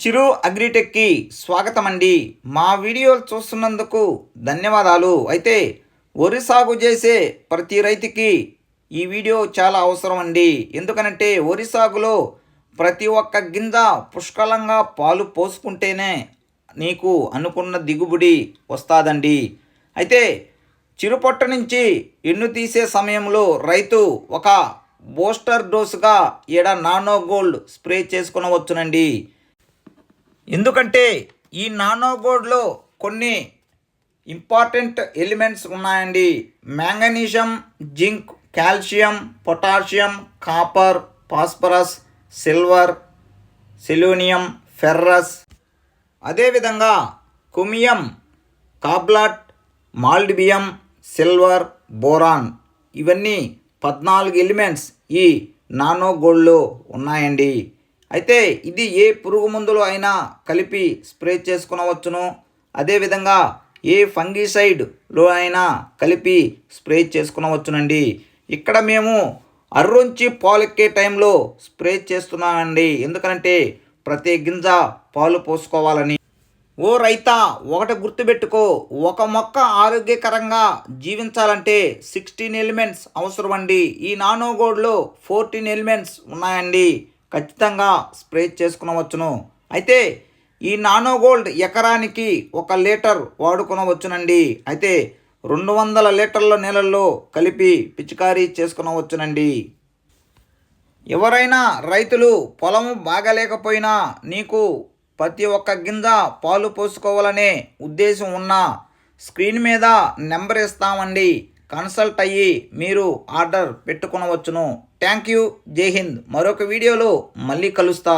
చిరు అగ్రిటెక్కి స్వాగతం అండి మా వీడియోలు చూస్తున్నందుకు ధన్యవాదాలు. అయితే వరి సాగు చేసే ప్రతి రైతుకి ఈ వీడియో చాలా అవసరం అండి ఎందుకనంటే వరి సాగులో ప్రతి ఒక్క గింజ పుష్కలంగా పాలు పోసుకుంటేనే నీకు అనుకున్న దిగుబడి వస్తాదండి. అయితే చిరుపొట్ట నుంచి ఎన్ను తీసే సమయంలో రైతు ఒక బూస్టర్ డోసుగా ఈడ నానో గోల్డ్ స్ప్రే చేసుకునవచ్చునండి. ఎందుకంటే ఈ నానోగోడ్లో కొన్ని ఇంపార్టెంట్ ఎలిమెంట్స్ ఉన్నాయండి. Magnesium zinc calcium potassium copper phosphorus silver selenium ferrous. అదేవిధంగా కుమియం కాబ్లాట్ మాల్డిబియం సిల్వర్ బోరాన్. ఇవన్నీ పద్నాలుగు ఎలిమెంట్స్ ఈ నానో గోల్డ్లో ఉన్నాయండి. అయితే ఇది ఏ పురుగు మందులు అయినా కలిపి స్ప్రే చేసుకునవచ్చును. అదేవిధంగా ఏ ఫంగిసైడ్లో అయినా కలిపి స్ప్రే చేసుకునవచ్చునండి. ఇక్కడ మేము అర్రుంచి పాలెక్కే టైంలో స్ప్రే చేస్తున్నామండి. ఎందుకంటే ప్రతి గింజ పాలు పోసుకోవాలని. ఓ రైతా ఒకటి గుర్తుపెట్టుకో. ఒక మొక్క ఆరోగ్యకరంగా జీవించాలంటే సిక్స్టీన్ ఎలిమెంట్స్ అవసరం అండి ఈ నానోగోడ్లో ఫోర్టీన్ ఎలిమెంట్స్ ఉన్నాయండి. ఖచ్చితంగా స్ప్రే చేసుకునవచ్చును. అయితే ఈ నానో గోల్డ్ ఎకరానికి ఒక లీటర్ వాడుకునవచ్చునండి. అయితే రెండు వందల లీటర్ల నీళ్ళల్లో కలిపి పిచికారీ చేసుకునవచ్చునండి. ఎవరైనా రైతులు పొలము బాగలేకపోయినా నీకు ప్రతి ఒక్క గింజ పాలు పోసుకోవాలనే ఉద్దేశం ఉన్న స్క్రీన్ మీద నెంబర్ ఇస్తామండి. కన్సల్ట్ అయ్యి మీరు ఆర్డర్ పెట్టుకునవచ్చును. థ్యాంక్ యూ జై హింద్. మరొక వీడియోలో మళ్ళీ కలుస్తా.